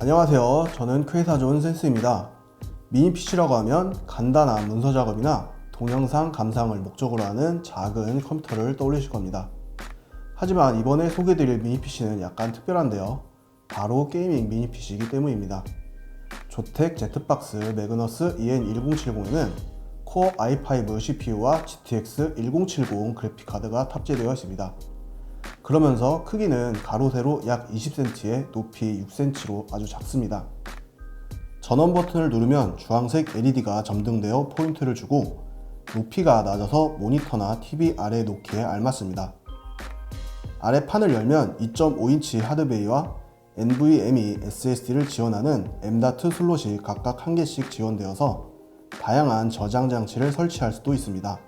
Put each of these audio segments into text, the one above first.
안녕하세요. 저는 좋은 센스입니다. 미니 PC라고 하면 간단한 문서 작업이나 동영상 감상을 목적으로 하는 작은 컴퓨터를 떠올리실 겁니다. 하지만 이번에 소개드릴 미니 PC는 약간 특별한데요. 바로 게이밍 미니 PC이기 때문입니다. 조텍 제트박스 매그너스 EN1070에는 코어 i5 CPU와 GTX 1070 그래픽카드가 탑재되어 있습니다. 그러면서 크기는 가로 세로 약 20cm에 높이 6cm로 아주 작습니다. 전원 버튼을 누르면 주황색 LED가 점등되어 포인트를 주고 높이가 낮아서 모니터나 TV 아래 놓기에 알맞습니다. 아래 판을 열면 2.5인치 하드베이와 NVMe SSD를 지원하는 M.2 슬롯이 각각 한 개씩 지원되어서 다양한 저장 장치를 설치할 수도 있습니다.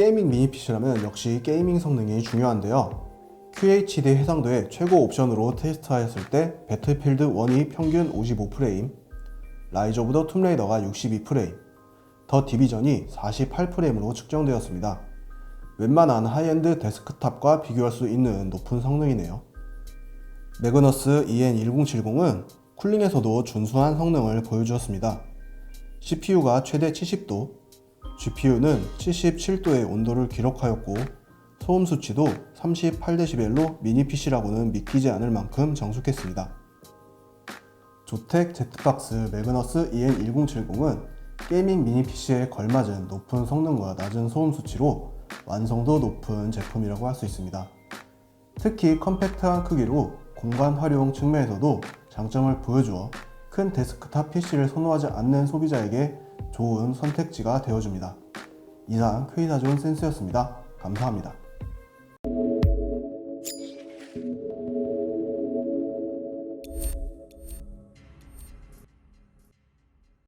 게이밍 미니 PC라면 역시 게이밍 성능이 중요한데요. QHD 해상도의 최고 옵션으로 테스트하였을 때 배틀필드 1이 평균 55프레임, 라이즈 오브 더 툼레이더가 62프레임, 더 디비전이 48프레임으로 측정되었습니다. 웬만한 하이엔드 데스크탑과 비교할 수 있는 높은 성능이네요. 매그너스 EN1070은 쿨링에서도 준수한 성능을 보여주었습니다. CPU가 최대 70도, GPU는 77도의 온도를 기록하였고 소음 수치도 38dB로 미니 PC라고는 믿기지 않을 만큼 정숙했습니다. 조텍 제트박스 매그너스 EN1070은 게이밍 미니 PC에 걸맞은 높은 성능과 낮은 소음 수치로 완성도 높은 제품이라고 할 수 있습니다. 특히 컴팩트한 크기로 공간 활용 측면에서도 장점을 보여주어 큰 데스크탑 PC를 선호하지 않는 소비자에게 좋은 선택지가 되어줍니다. 이상 좋은 센스였습니다. 감사합니다.